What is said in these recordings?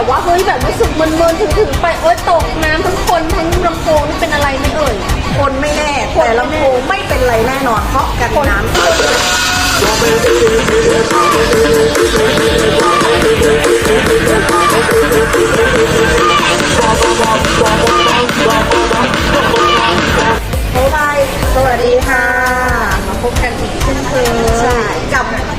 แบบว่าเฮ้ยแบบรู้สึกมึนๆถึงๆไปเอ้ยตกน้ำทั้งคนทั้งลำโพงนี่เป็นอะไรไหม่เอ่ย คนไม่แน่แต่ลำโพงไม่เป็นไรแน่นอนเพราะกันน้ำโต๊ะบายสวัสดีค่ะ มาพบกันอีกเช่นเคยใช่กับ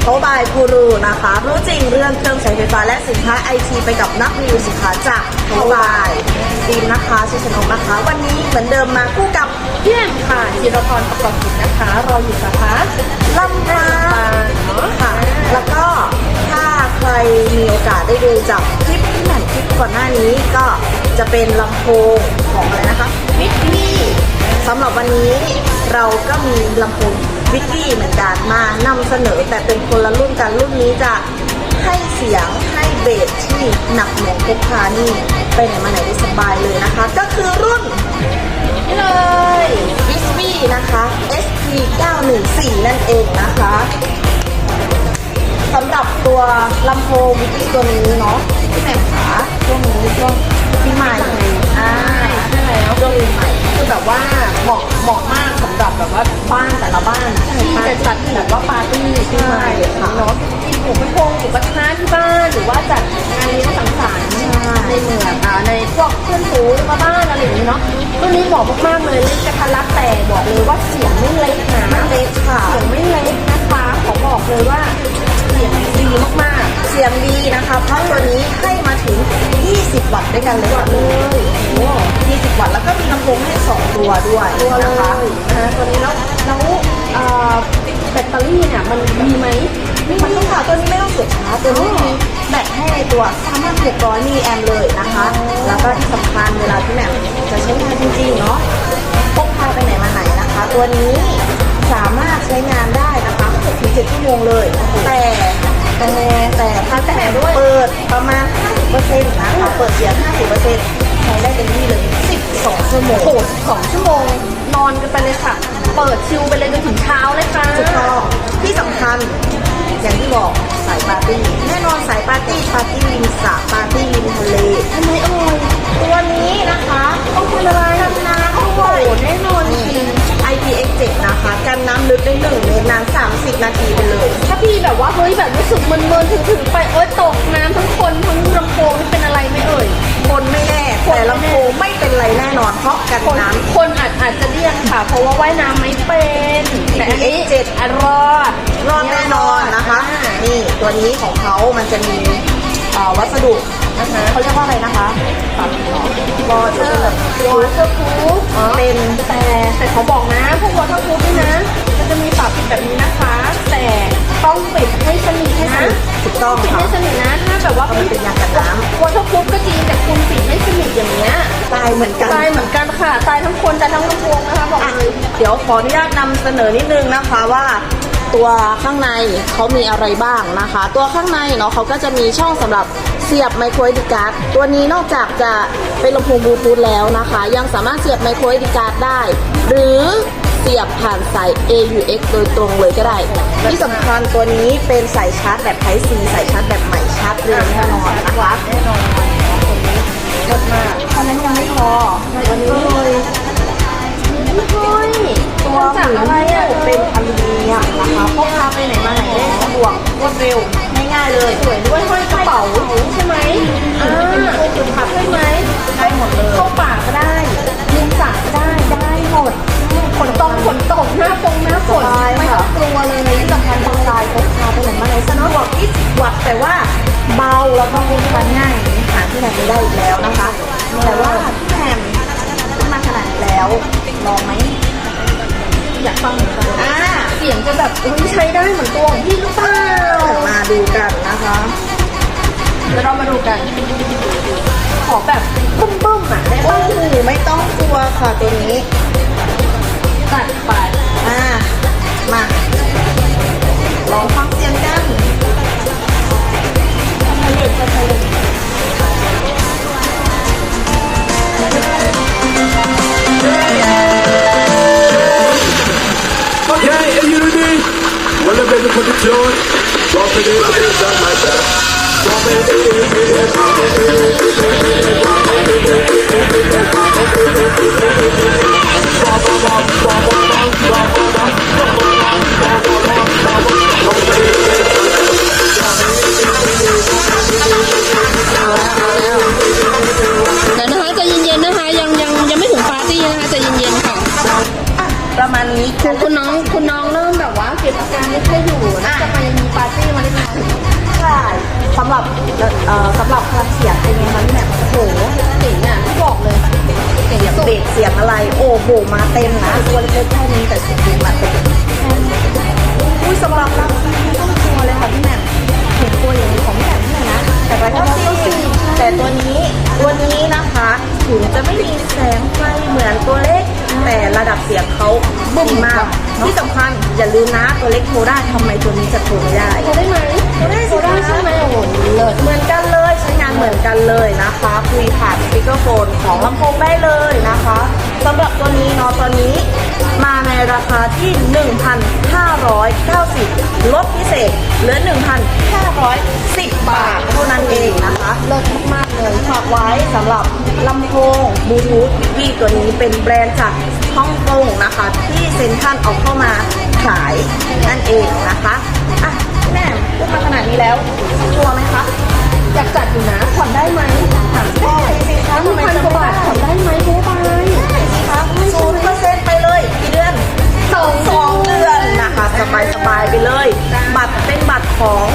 โตบายกูรูนะคะ รู้จริงเรื่องเครื่องใช้ไฟฟ้าและสินค้าไอทีไปกับนักรีวิวสินค้าจากโตบายดีมนะคะชิชนกนะคะ วันนี้เหมือนเดิมมาคู่กับเพี่แอมค่ะจิรพรประกอบกิจนะคะ เราอยู่สาขาลำพาเนาะค่ะ แล้วก็ถ้าใครมีโอกาสได้ดูจากคลิปที่แหม่มคลิปก่อนหน้านี้ก็จะเป็นลำโพงของอะไรนะคะวิกกี้สำหรับวันนี้เราก็มีลำโพง วิกกี้เหมือนกันมานำเสนอแต่เป็นคนละรุ่นกันรุ่นนี้จะให้เสียงให้เบสที่หนักหน่วงพกพานี่ไปไหนมาไหนได้สบายเลยนะคะ ก็คือรุ่นนี่เลยวิสบี้นะคะ SP 914นั่นเองนะคะสำหรับตัวลำโพงวิกกี้ตัวนี้เนาะพี่แหม่มขาช่วงนี้ช่วงปีใหม่อ่าใช่แล้วช่วงปีใหม่คือแบบว่าเหมาะเหมาะมากสำ หรับแบบว่าบ้านแต่ละบ้านที่จะจัดแบบว่าปาร์ตี้ปีใหม่เนาะหมู่กระทงหมู่กระทะที่บ้านหรือว่าจัดงานเลี้ยงสังสรรค์ในเมืองอ่าในพวกเพื่อนฝูงมาบ้านอะไรอย่างนี้เนาะรุ่นนี้เหมาะมากๆเลยเล็กกระทัดรัดแต่บอกเลยว่าเสียงไม่เล็กนะไม่เล็กค่ะเสียงไม่เล็กนะคะขอบอกเลยว่าเสียงดีมากๆ เสียงดีนะคะเพราะตัวนี้ให้มาถึง 20 วัตต์ด้วยกันเลยค่ะๆเลยโอ้ 20 วัตต์แล้วก็มีลำโพงให้ 2 ตัวด้วยตัวเลนะคะยนะคะตัวนี้แล้วแล้วเอ่อแบตเตอรี่เนี่ยมันดีไหมมันต้องค่ะตัวนี้ไม่ต้องเสียบชาร์จตัวนี้มีแบตให้ในตัวสามารถเสียบร้อยมิลลิแอมป์เลยนะคะ แล้วก็ที่สำคัญเวลาที่แหม่มจะใช้งานจริงๆเนาะพกพาไปไหนมาไหนนะคะ ตัวนี้สามารถใช้งานได้นะคะ6-7ชั่วโมงเลย แต่แต่แต่ถ้าแต่ด้วยเปิดประมาณ 50%นะคะเปิดเสียง ปาร์ตี้ปาร์ตี้ริมสระปาร์ตี้ริมทะเลทำไมเอ่ยตัวนี้นะคะต้องเป็นอะไรกันน้ำโอ้โหด้วยแน่นอนจริง IPX7 นะคะ กันน้ำลึกได้1เมตรนาน30 นาทีไปเลย ถ้าพี่แบบว่าเฮ้ยแบบรู้สึกมึนๆถึงๆไปเอ้ยตกน้ำทั้งคนทั้งลำโพงนี่เป็นอะไรไหม่เอ่ย คนไม่แน่แต่ลำโพงไม่เป็นไรแน่นอนเพราะกันคนน้ำ คนอาจอาจจะเลี่ยงค่ะ เพราะว่าว่ายน้ำไม่เป็น แต่อันนี้เจ็ดอะรอดรอดแน่นอนนะคะอ่านี่ตัวนี้ของเขามันจะมีเอ่อวัสดุนะคะเขาเรียกว่าอะไรนะคะวอเตอร์วอเตอร์พูฟเป็นแต่แต่เขาบอกนะ พวกวอเตอร์พูฟนี่นะมันจะมีปรับแบบนี้นะคะ แต่ต้องปิดให้สนิทนะถูกต้องปิดค่ะให้สนิทนะถ้าแบบว่าเพราะมันเป็นยางกันน้ำวอเตอร์พูฟก็จริงแต่คุณปิดไม่สนิทอย่างเงี้ยตายเหมือนกัน ตายเหมือนกันค่ะตายทั้งคนตายทั้งลำโพงนะคะบอกอะเลย เดี๋ยวขออนุญาตนำเสนอนิดนึงนะคะว่า ตัวข้างในเขามีอะไรบ้างนะคะ ตัวข้างในเนาะเขาก็จะมีช่องสำหรับเสียบไมโคร SD card ตัวนี้นอกจากจะเป็นลำโพงบลูทูธแล้วนะคะ ยังสามารถเสียบไมโคร SD card ได้ หรือเสียบผ่านสาย AUX โดยตรงเลยก็ได้ ที่สำคัญตัวนี้เป็นสายชาร์จแบบ Type C สายชาร์จแบบใหม่ชาร์จเร็วแน่นอนนะคะแน่นอนคนนี้รสมากเท่านั้นยังไม่พอตัวนี้เลยเฮ้ย แต่ว่าเบาแล้วก็พกพาง่ายหาที่ไหนไม่ได้อีกแล้วนะคะ แต่ว่าพี่แหมขึ้นมาขนาดนี้แล้วลองไหมอยากฟังเหมือนกันอ่าเสียงจะแบบเฮ้ยใช้ได้เหมือนตัวของพี่หรือเปล่ามาดูกันนะคะเดี๋ยวเรามาดูกัน ขอแบบบึ้มๆอะได้โอ้ป่ะโหไม่ต้องกลัวค่ะตัวนี้ตัดไปอ่ามา joy. Drop it in, it is my best. Drop it in, it is my best. Drop it in, it my best. ตัวเล็กโทรได้ทำไมตัวนี้จะโทรไม่ได้โทรได้ไหมโทรได้สิโทรได้คะใช่ไหมโอ้โหเลิศเหมือนกันเลยใช้งานเหมือนกันเลยนะคะคุยผ่านสปีกเกอร์โฟนของลำโพงได้เลยนะคะสำหรับตัวนี้เนาะตัวนี้มาในราคาที่ 1,590 ลดพิเศษเหลือ 1,510 บาทเท่านั้นเองนะคะเลิศมากๆเลยฝากไว้สำหรับลำโพงบลูทูธที่ตัวนี้เป็นแบรนด์จากฮ่องกงนะคะ ที่เซ็นทรัลเอาเข้ามา ขายนั่นเองนะคะอะแม่พูดมาขนาดนี้แล้วกลัวไหมคะอยากจัดอยู่นะผ่อนได้ไหมถามพ่อสิคะหนึ่งพันกว่าบาทผ่อนได้ไหมโทรไปศูนย์เปอร์เซ็นต์ไปเลยกี่เดือนสองสองเดือนนะคะสบายสบายไปเลย บัตรเป็นบัตรของ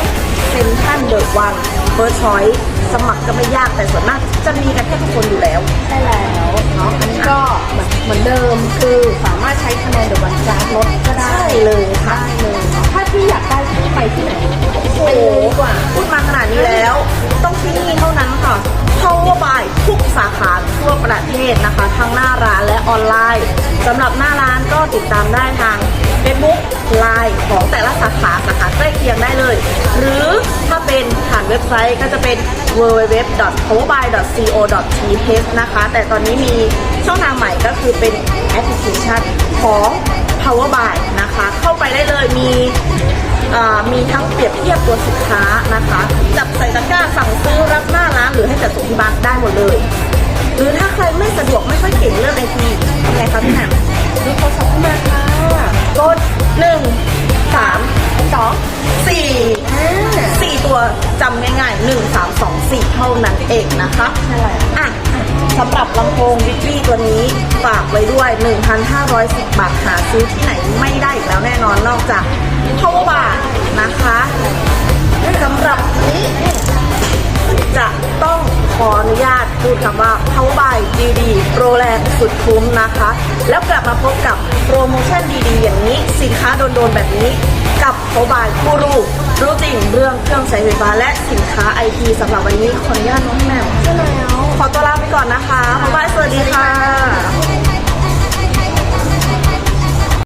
เซ็นทรัลเดอะวันเบอร์ชอยสมัครก็ไม่ยากแต่ส่วนมากจะมีกันแค่ทุกคนอยู่แล้วได้แล้ว เนาะ อันนี้ก็เหมือนเหมือนเดิมคือสามารถใช้คะแนนเดอะวันจาร์ลดก็ได้เลยค่ะได้เลยเนาะถ้าพี่อยากได้พี่ไปที่ไหนโอ้โหพูดมาขนาดนี้แล้ว ต้องที่นี่เท่านั้นค่ะ Power by ทุกสาขาทั่วประเทศนะคะ ทั้งหน้าร้านและออนไลน์สำหรับหน้าร้านก็ติดตามได้ทาง Facebook Line ของแต่ละสาขาสาขาใกล้เคียงได้เลย หรือถ้าเป็นผ่านเว็บไซต์ก็จะเป็น www.powerby.co.th นะคะ แต่ตอนนี้มีช่องทางใหม่ก็คือเป็นแอปพลิเคชันของ Power by นะคะ เข้าไปได้เลยมีมีทั้งเปรียบเทียบตัวสินค้านะคะ จับใส่ตะกร้าสั่งซื้อรับหน้าร้านหรือให้จัดส่งที่บ้านได้หมดเลย หรือถ้าใครไม่สะดวกไม่ค่อยเก่งเรื่องไอที ลำโพงวิกกี้ตัวนี้ฝากไว้ด้วย 1,510 บาทหาซื้อที่ไหนไม่ได้อีกแล้วแน่นอนนอกจาก Power Bar นะคะสำหรับนี้จะต้องขออนุญาตพูดคำว่า Power Buy DD โปรแรงสุดคุ้มนะคะ แล้วกลับมาพบกับโปรโมชั่นดีๆ อย่างนี้สินค้าโดนๆแบบนี้กับ Power Buy ผู้รู้รู้จริงเรื่องเครื่องใช้ไฟฟ้าและสินค้าไอทีสำหรับวันนี้ขออนุญาตน้องแมวใช่แล้ว ตัวลาไปก่อนนะคะบ๊ายบายสวัสดีค่ะ